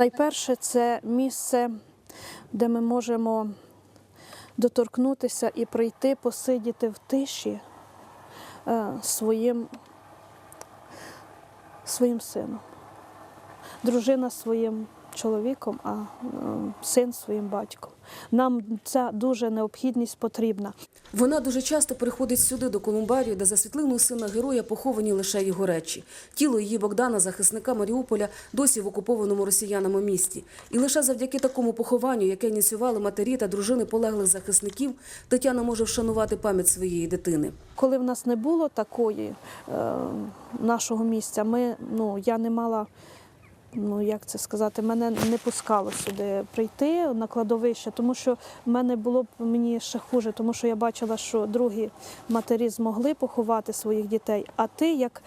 Найперше це місце, де ми можемо доторкнутися і прийти, посидіти в тиші е, своїм, своїм сином. Дружина своїм чоловіком, а син своїм батьком. Нам ця дуже необхідність потрібна. Вона дуже часто приходить сюди до Колумбарію, де за світлиною сина героя поховані лише його речі. Тіло її Богдана, захисника Маріуполя, досі в окупованому росіянами місті. І лише завдяки такому похованню, яке ініціювали матері та дружини полеглих захисників, Тетяна може вшанувати пам'ять своєї дитини. Коли в нас не було такої е, нашого місця, ми, ну, я не мала, ну як це сказати, мене не пускало сюди прийти на кладовище, тому що в мене було б мені ще хуже, тому що я бачила, що другі матері змогли поховати своїх дітей, а ти як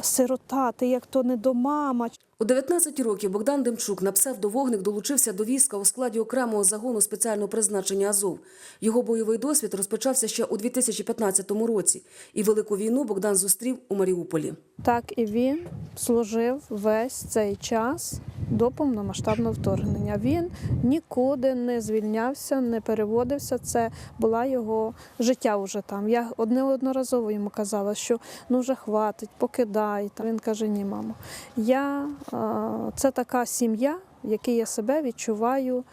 сирота, ти як то не до мама. У 19 років Богдан Демчук на псевдовогник долучився до війська у складі окремого загону спеціального призначення Азов. Його бойовий досвід розпочався ще у 2015 році, і велику війну Богдан зустрів у Маріуполі. Так і він служив весь цей час до повномасштабного вторгнення. Він нікуди не звільнявся, не переводився. Це була його життя вже там. Я неодноразово йому казала, що ну вже хватить, покидай. Він каже: Ні, мамо, я це така сім'я, в якій я себе відчуваю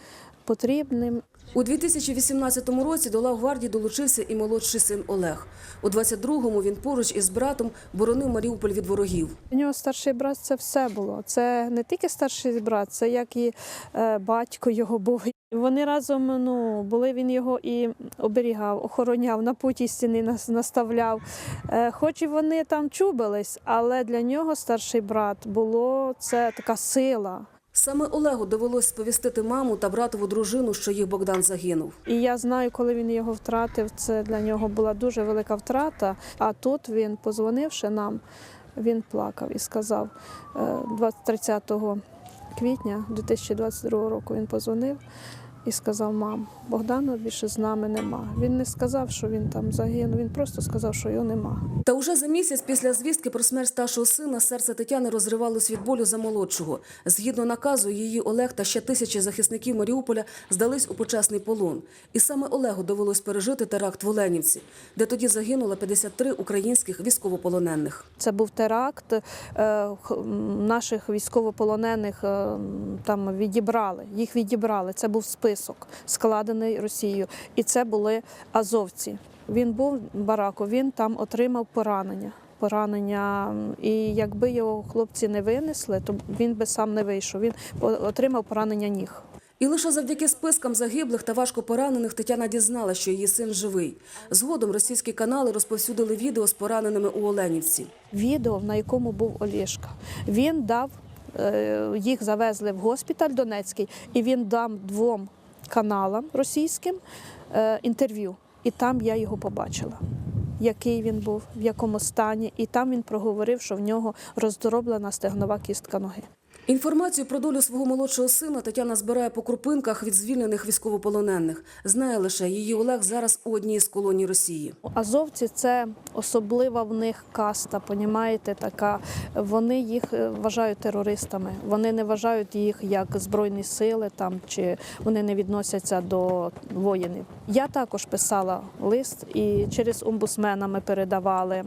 потрібним. У 2018 році до лав гвардії долучився і молодший син Олег. У 22-му він поруч із братом боронив Маріуполь від ворогів. У нього старший брат це все було. Це не тільки старший брат, це як і е, батько його був. Вони разом ну, були, він його і оберігав, охороняв, на путі стіни нас- наставляв. Е, хоч і вони там чубились, але для нього старший брат було це така сила. Саме Олегу довелось сповістити маму та братову дружину, що їх Богдан загинув. І я знаю, коли він його втратив, це для нього була дуже велика втрата. А тут він, позвонивши нам, він плакав і сказав е, 20 30 квітня 2022 року він позвонив і сказав: Мам, Богдана більше з нами нема. Він не сказав, що він там загинув, він просто сказав, що його нема. Та уже за місяць після звістки про смерть старшого сина серце Тетяни розривалось від болю за молодшого. Згідно наказу, її Олег та ще тисячі захисників Маріуполя здались у почесний полон. І саме Олегу довелось пережити теракт в Оленівці, де тоді загинуло 53 українських військовополонених. Це був теракт. е, Наших військовополонених е, там відібрали. Їх відібрали. Це був список, складений Росією. І це були азовці. Він був в бараку, він там отримав поранення. Поранення, і якби його хлопці не винесли, то він би сам не вийшов. Він отримав поранення ніг. І лише завдяки спискам загиблих та важко поранених Тетяна дізнала, що її син живий. Згодом російські канали розповсюдили відео з пораненими у Оленівці. відео, на якому був Олєшка. Він дав, е, їх завезли в госпіталь Донецький, і він дав двом каналам російським е, інтерв'ю. І там я його побачила. Який він був, в якому стані, і там він проговорив, що в нього роздроблена стегнова кістка ноги. Інформацію про долю свого молодшого сина Тетяна збирає по крупинках від звільнених військовополонених. Знає лише її Олег зараз у одній з колоній Росії. Азовці це особлива в них каста, понімаєте, така. Вони їх е, вважають терористами. Вони не вважають їх як збройні сили там чи вони не відносяться до воїнів. Я також писала лист і через омбусмена ми передавали,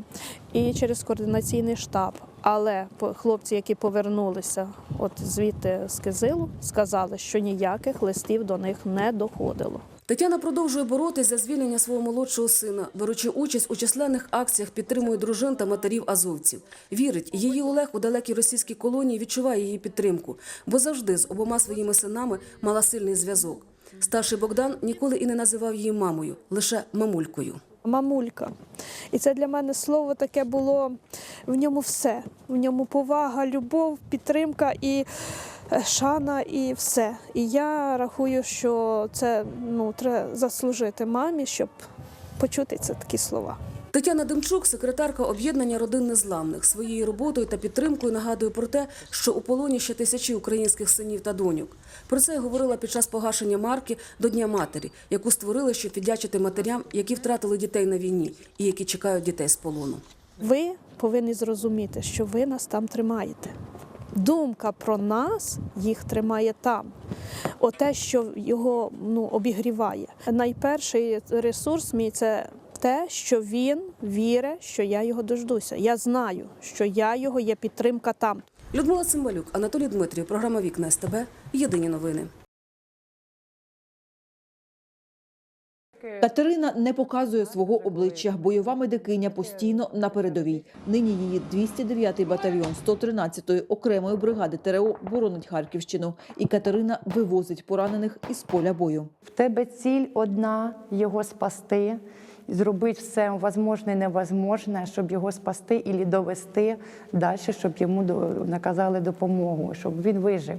і через координаційний штаб. Але хлопці, які повернулися от звідти з Кизилу, сказали, що ніяких листів до них не доходило. Тетяна продовжує боротись за звільнення свого молодшого сина, беручи участь у численних акціях, підтримує дружин та матерів азовців. Вірить, її Олег у далекій російській колонії відчуває її підтримку, бо завжди з обома своїми синами мала сильний зв'язок. Старший Богдан ніколи і не називав її мамою, лише мамулькою. Мамулька. І це для мене слово таке було в ньому все. В ньому повага, любов, підтримка і е, шана, і все. І я рахую, що це ну, треба заслужити мамі, щоб почути це такі слова. Тетяна Демчук, секретарка об'єднання родин незламних, своєю роботою та підтримкою нагадує про те, що у полоні ще тисячі українських синів та доньок. Про це й говорила під час погашення марки до Дня матері, яку створили, щоб віддячити матерям, які втратили дітей на війні і які чекають дітей з полону. Ви повинні зрозуміти, що ви нас там тримаєте. думка про нас їх тримає там. Оте, що його ну, обігріває. Найперший ресурс мій це те, що він вірить, що я його дождуся. Я знаю, що я його є підтримка там. Людмила Цимбалюк, Анатолій Дмитрів, програма Вікна СТБ. Єдині новини. Катерина не показує свого обличчя. Бойова медикиня постійно на передовій. Нині її 209-й батальйон 113-ї окремої бригади ТРО боронить Харківщину. І Катерина вивозить поранених із поля бою. В тебе ціль одна його спасти, зробити все возможне і невозможне, щоб його спасти і довести далі, щоб йому наказали допомогу, щоб він вижив.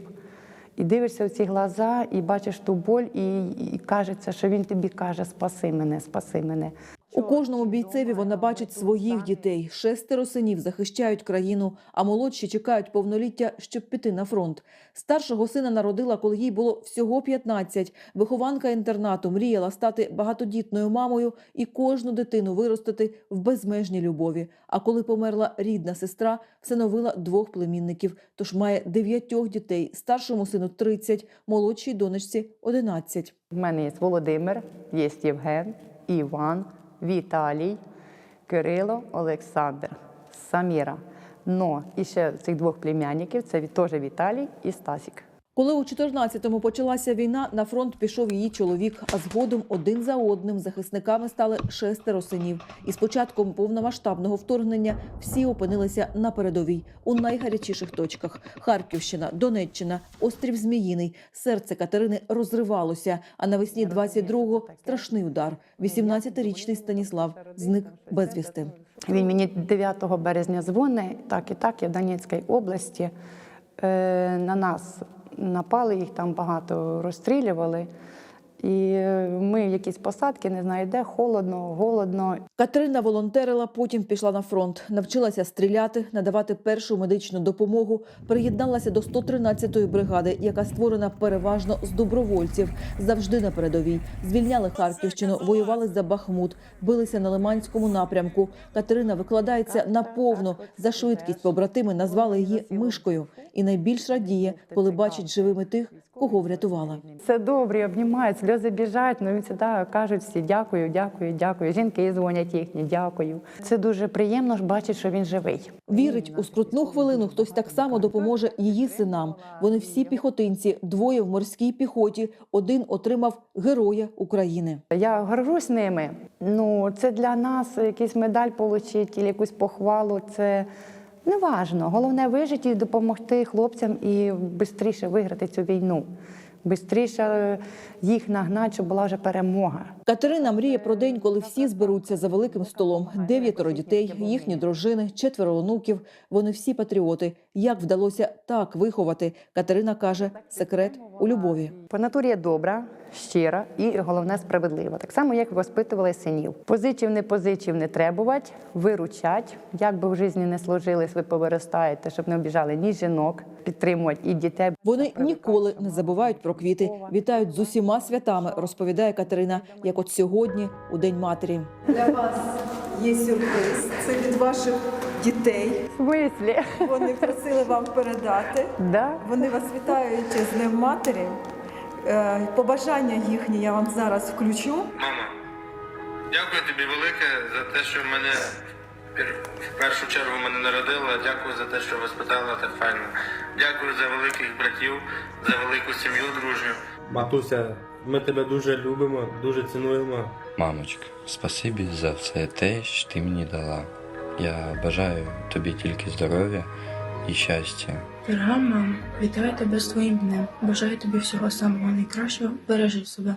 І дивишся в ці глаза, і бачиш ту боль, і, і кажеться, що він тобі каже: Спаси мене, спаси мене. У кожному бійцеві вона бачить своїх дітей. Шестеро синів захищають країну, а молодші чекають повноліття, щоб піти на фронт. Старшого сина народила, коли їй було всього 15. Вихованка інтернату мріяла стати багатодітною мамою і кожну дитину виростити в безмежній любові. А коли померла рідна сестра, всиновила двох племінників. Тож має дев'ятьох дітей. Старшому сину 30, молодшій донечці 11. У мене є Володимир, є Євген, Іван, Віталій, Кирило, Олександр, Саміра. Но і ще цих двох племянників це теж Віталій і Стасік. Коли у 14-му почалася війна, на фронт пішов її чоловік, а згодом один за одним захисниками стали шестеро синів. І з початком повномасштабного вторгнення всі опинилися на передовій у найгарячіших точках: Харківщина, Донеччина, острів Зміїний. Серце Катерини розривалося. А навесні 22-го – страшний удар. 18-річний Станіслав зник безвісти. Він мені 9 березня дзвонить, так і так, я в Донецькій області. Е, на нас напали, їх там багато розстрілювали. І е, ми якісь посадки, не знаю де, холодно, голодно. Катерина волонтерила, потім пішла на фронт, навчилася стріляти, надавати першу медичну допомогу, приєдналася до 113-ї бригади, яка створена переважно з добровольців, завжди на передовій. Звільняли Харківщину, воювали за Бахмут, билися на Лиманському напрямку. Катерина викладається наповну. За швидкість побратими назвали її мишкою. І найбільш радіє, коли бачить живими тих, кого врятувала. Все добре, обнімають, сльози біжать, ну він завжди кажуть всі дякую, дякую, дякую. Жінки дзвонять їхні, дякую. Це дуже приємно ж бачити, що він живий. Вірить, у скрутну хвилину хтось так само допоможе її синам. Вони всі піхотинці, двоє в морській піхоті, один отримав Героя України. Я горжусь ними. Ну, це для нас якийсь медаль отримати, якусь похвалу. Це не важно. Головне вижити і допомогти хлопцям і швидше виграти цю війну. Бистріше їх нагнати, щоб була вже перемога. Катерина мріє про день, коли всі зберуться за великим столом. Дев'ятеро дітей, їхні дружини, четверо онуків. Вони всі патріоти. Як вдалося так виховати? Катерина каже, секрет у любові. По натурі я добра, щира і головне справедлива. Так само, як воспитували синів. Позичив, не позичив, не требувати, виручать. Як би в житті не сложились, ви повиростаєте, щоб не обіжали ні жінок, підтримувати і дітей. Вони ніколи не забувають про квіти. Вітають з усіма святами, розповідає Катерина, як от сьогодні, у День матері. Для вас є сюрприз. Це від ваших дітей. В смислі? Вони просили вам передати. Да? Вони вас вітають з Днем матері. Е, Побажання їхні я вам зараз включу. Мама, дякую тобі велике за те, що мене в першу чергу мене народила. Дякую за те, що воспитала так файно. Дякую за великих братів, за велику сім'ю дружню. Матуся, ми тебе дуже любимо, дуже цінуємо. Мамочка, спасибі за все те, що ти мені дала. Я бажаю тобі тільки здоров'я і щастя. Дорога мама, вітаю тебе з твоїм днем. Бажаю тобі всього самого найкращого. Бережи себе.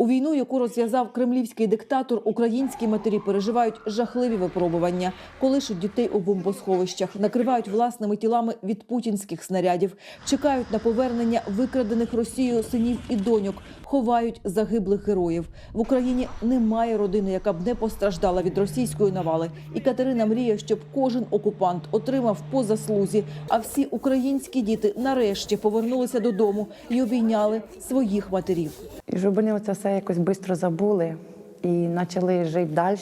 У війну, яку розв'язав кремлівський диктатор, українські матері переживають жахливі випробування, колишуть дітей у бомбосховищах, накривають власними тілами від путінських снарядів, чекають на повернення викрадених Росією синів і доньок, ховають загиблих героїв. В Україні немає родини, яка б не постраждала від російської навали. І Катерина мріє, щоб кожен окупант отримав по заслузі, а всі українські діти нарешті повернулися додому і обійняли своїх матерів. І щоб вони це все якось швидко забули і почали жити далі,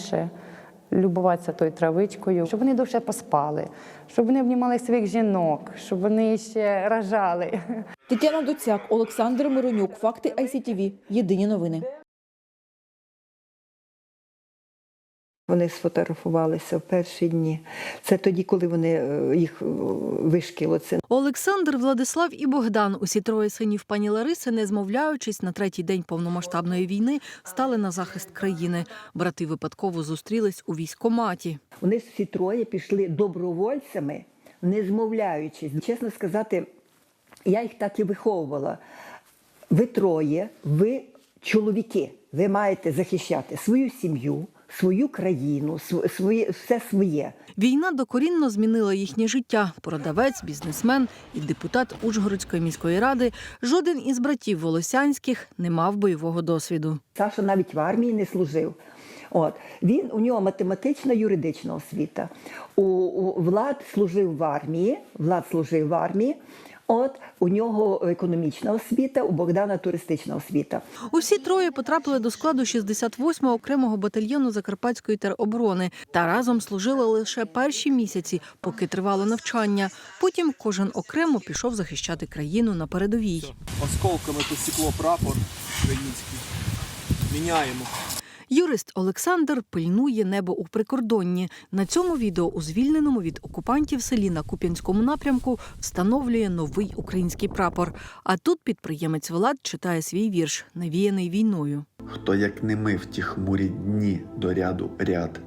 любуватися тою травичкою, щоб вони довше поспали, щоб вони обнімали своїх жінок, щоб вони ще ражали. Тетяна Доцяк, Олександр Миронюк. Факти ICTV. Єдині новини. Вони сфотографувалися в перші дні. Це тоді, коли вони е, їх е, вишкіло. Це Олександр, Владислав і Богдан, усі троє синів пані Лариси, не змовляючись, на третій день повномасштабної війни стали на захист країни. Брати випадково зустрілись у військкоматі. вони всі троє пішли добровольцями, не змовляючись. Чесно сказати, я їх так і виховувала. Ви троє, ви чоловіки, ви маєте захищати свою сім'ю, свою країну, св- своє, все своє. Війна докорінно змінила їхнє життя. Продавець, бізнесмен і депутат Ужгородської міської ради. Жоден із братів Волосянських не мав бойового досвіду. Саша навіть в армії не служив. От він у нього математична юридична освіта. У, у Влад служив в армії. Влад служив в армії. От у нього економічна освіта, у Богдана туристична освіта. Усі троє потрапили до складу 68-го окремого батальйону Закарпатської тероборони та разом служили лише перші місяці, поки тривало навчання. Потім кожен окремо пішов захищати країну на передовій. осколками посікло прапор український. Міняємо. Юрист Олександр пильнує небо у прикордонні. На цьому відео у звільненому від окупантів селі на Куп'янському напрямку встановлює новий український прапор. А тут підприємець Влад читає свій вірш, навіяний війною. Хто як не ми в ті хмурі дні до ряду ряд,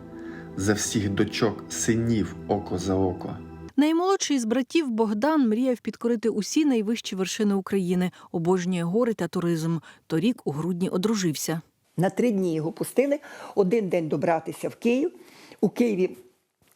за всіх дочок синів око за око. Наймолодший з братів Богдан мріяв підкорити усі найвищі вершини України, обожнює гори та туризм. Торік у грудні одружився. На три дні його пустили, один день добратися в Київ. У Києві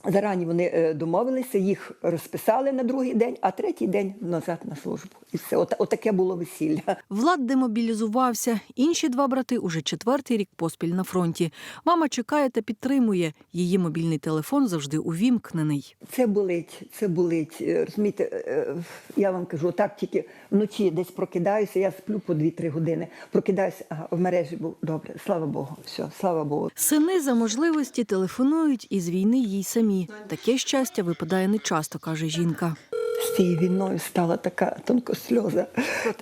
зарані вони е, домовилися, їх розписали на другий день, а третій день назад на службу. І все, От, отаке було весілля. Влад демобілізувався. Інші два брати уже четвертий рік поспіль на фронті. Мама чекає та підтримує. Її мобільний телефон завжди увімкнений. Це болить, це болить. Е, Розумієте, е, я вам кажу, так тільки вночі десь прокидаюся, я сплю по 2-3 години. Прокидаюся, ага, в мережі був добре, слава Богу, все, слава Богу. Сини за можливості телефонують із війни їй самі. Таке щастя випадає нечасто, каже жінка. З цією війною стала така тонко сльоза.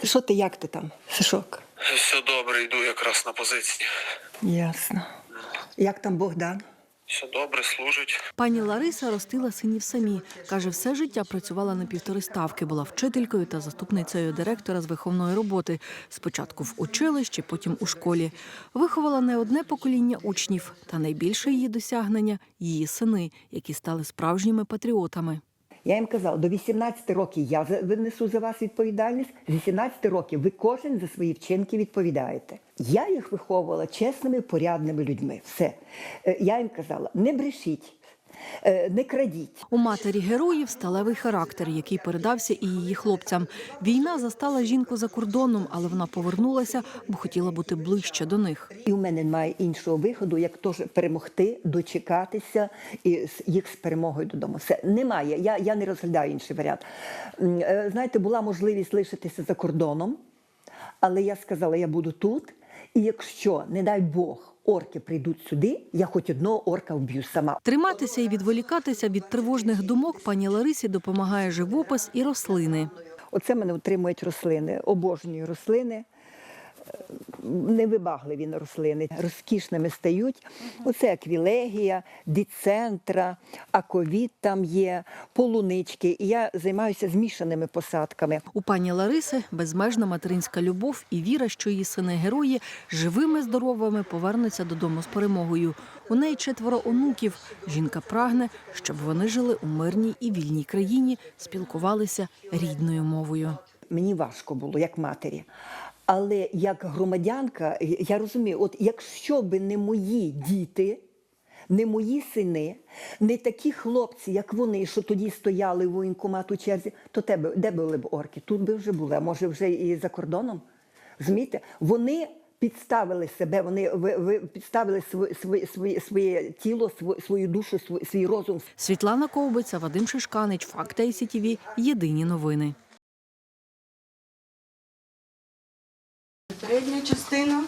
Що ти, як ти там, Сашок? Все добре, йду якраз на позиції. Ясно. Як там Богдан? Все добре, служить. Пані Лариса ростила синів самі. Каже, все життя працювала на півтори ставки, була вчителькою та заступницею директора з виховної роботи. Спочатку в училищі, потім у школі. Виховала не одне покоління учнів, та найбільше її досягнення її сини, які стали справжніми патріотами. Я їм казала, до 18 років я винесу за вас відповідальність, з 18 років ви кожен за свої вчинки відповідаєте. Я їх виховувала чесними, порядними людьми. Все. Е, Я їм казала, не брешіть, не крадіть. У матері героїв сталевий характер, який передався і її хлопцям. Війна застала жінку за кордоном, але вона повернулася, бо хотіла бути ближче до них. І в мене немає іншого виходу, як теж перемогти, дочекатися і їх з перемогою додому. Все немає. Я, я не розглядаю інший варіант. Е, Знаєте, була можливість лишитися за кордоном, але я сказала, я буду тут. І якщо, не дай Бог, орки прийдуть сюди, я хоч одного орка вб'ю сама. Триматися і відволікатися від тривожних думок пані Ларисі допомагає живопис і рослини. Оце мене утримують рослини, обожнюю рослини. Невибагливі на рослини, розкішними стають. Оце аквілегія, діцентра, аковіт там є, полунички. І я займаюся змішаними посадками. У пані Лариси безмежна материнська любов і віра, що її сини герої живими, здоровими повернуться додому з перемогою. У неї четверо онуків. Жінка прагне, щоб вони жили у мирній і вільній країні, спілкувалися рідною мовою. Мені важко було як матері. Але як громадянка, я розумію, от якщо би не мої діти, не мої сини, не такі хлопці, як вони, що тоді стояли в воєнкомату черзі, то тебе, де були б орки? Тут би вже були, а може вже і за кордоном. Розумієте? Вони підставили себе, вони ви, ви підставили своє, своє, своє, своє тіло, свою, свою душу, свій, свій розум, Світлана Ковбиця, Вадим Шишканич, Факти ICTV, Єдині новини. Частина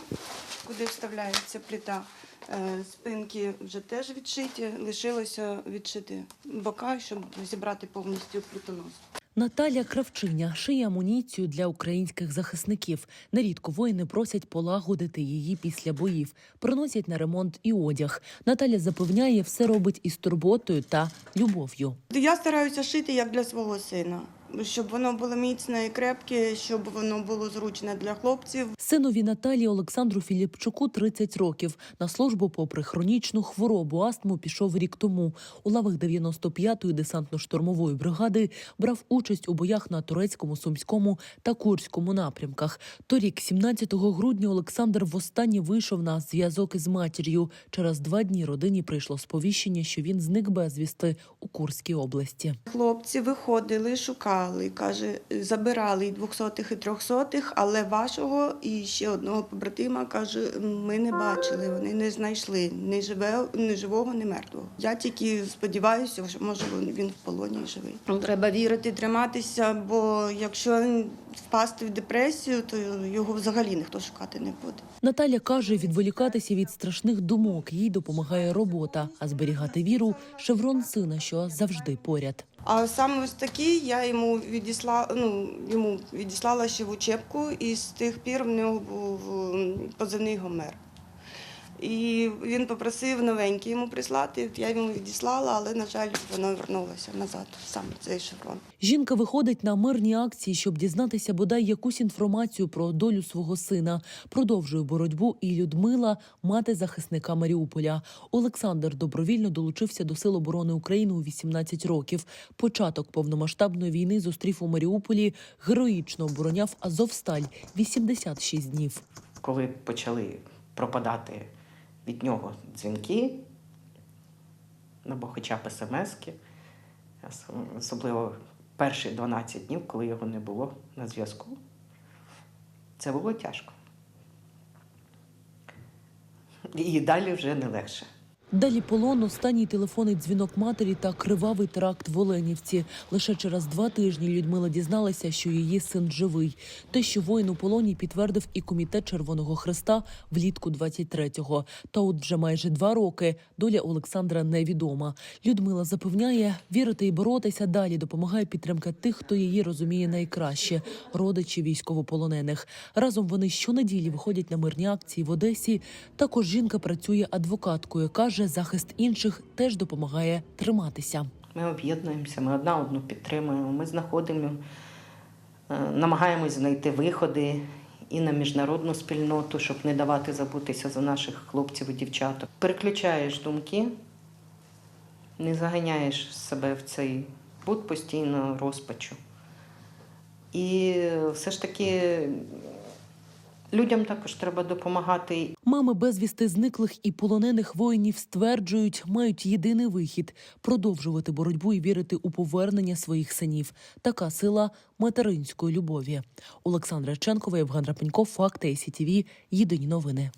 куди вставляється плита. Е, Спинки вже теж відшиті, лишилося відшити бока, щоб зібрати повністю плитонос. Наталя Кравчиня шиє амуніцію для українських захисників. Нерідко воїни просять полагодити її після боїв, приносять на ремонт і одяг. Наталя запевняє, все робить із турботою та любов'ю. Я стараюся шити як для свого сина, щоб воно було міцне і крепке, щоб воно було зручне для хлопців. Синові Наталі Олександру Філіпчуку 30 років. На службу, попри хронічну хворобу, астму пішов рік тому. У лавах 95-ї десантно-штурмової бригади брав участь у боях на турецькому, сумському та курському напрямках. Торік, 17 грудня, Олександр востаннє вийшов на зв'язок із матір'ю. Через два дні родині прийшло сповіщення, що він зник безвісти у Курській області. Хлопці виходили, шукали, каже, забирали і двохсотих, і трьохсотих, але вашого і ще одного побратима каже, ми не бачили, вони не знайшли ні живе, ні живого, ні мертвого. Я тільки сподіваюся, що може він в полоні живий. Треба вірити, триматися, бо якщо впасти в депресію, то його взагалі ніхто шукати не буде. Наталя каже, відволікатися від страшних думок їй допомагає робота, а зберігати віру шеврон сина, що завжди поряд. А саме ось такі я йому відіслала, ну, йому відіслала ще в учебку, і з тих пір в нього був позивний Гомер. І він попросив новенький йому прислати. Я йому відіслала, але, на жаль, воно вернулося назад, саме цей шеврон. Жінка виходить на мирні акції, щоб дізнатися бодай якусь інформацію про долю свого сина. Продовжує боротьбу і Людмила, мати захисника Маріуполя. Олександр добровільно долучився до Сил оборони України у 18 років. Початок повномасштабної війни зустрів у Маріуполі, героїчно обороняв Азовсталь 86 днів. коли почали пропадати від нього дзвінки, або хоча б смски, особливо перші 12 днів, коли його не було на зв'язку, це було тяжко. І далі вже не легше. Далі полон, останній телефонний дзвінок матері та кривавий теракт в Оленівці. Лише через два тижні Людмила дізналася, що її син живий. Те, що воїн у полоні підтвердив і комітет Червоного Хреста влітку 23-го. Та от вже майже два роки доля Олександра невідома. Людмила запевняє, вірити і боротися далі допомагає підтримка тих, хто її розуміє найкраще родичі військовополонених. Разом вони щонеділі виходять на мирні акції в Одесі. Також жінка працює адвокаткою. каже, захист інших теж допомагає триматися. Ми об'єднуємося, ми одна одну підтримуємо, ми знаходимо, е, намагаємось знайти виходи і на міжнародну спільноту, щоб не давати забутися за наших хлопців і дівчаток. Переключаєш думки, не заганяєш себе в цей бут постійно розпачу. І все ж таки людям також треба допомагати Мами безвісти зниклих і полонених воїнів стверджують, мають єдиний вихід продовжувати боротьбу і вірити у повернення своїх синів. Така сила материнської любові. Олександра Ченкова, Євген Рапенько, Факти СІТВ. Єдині новини.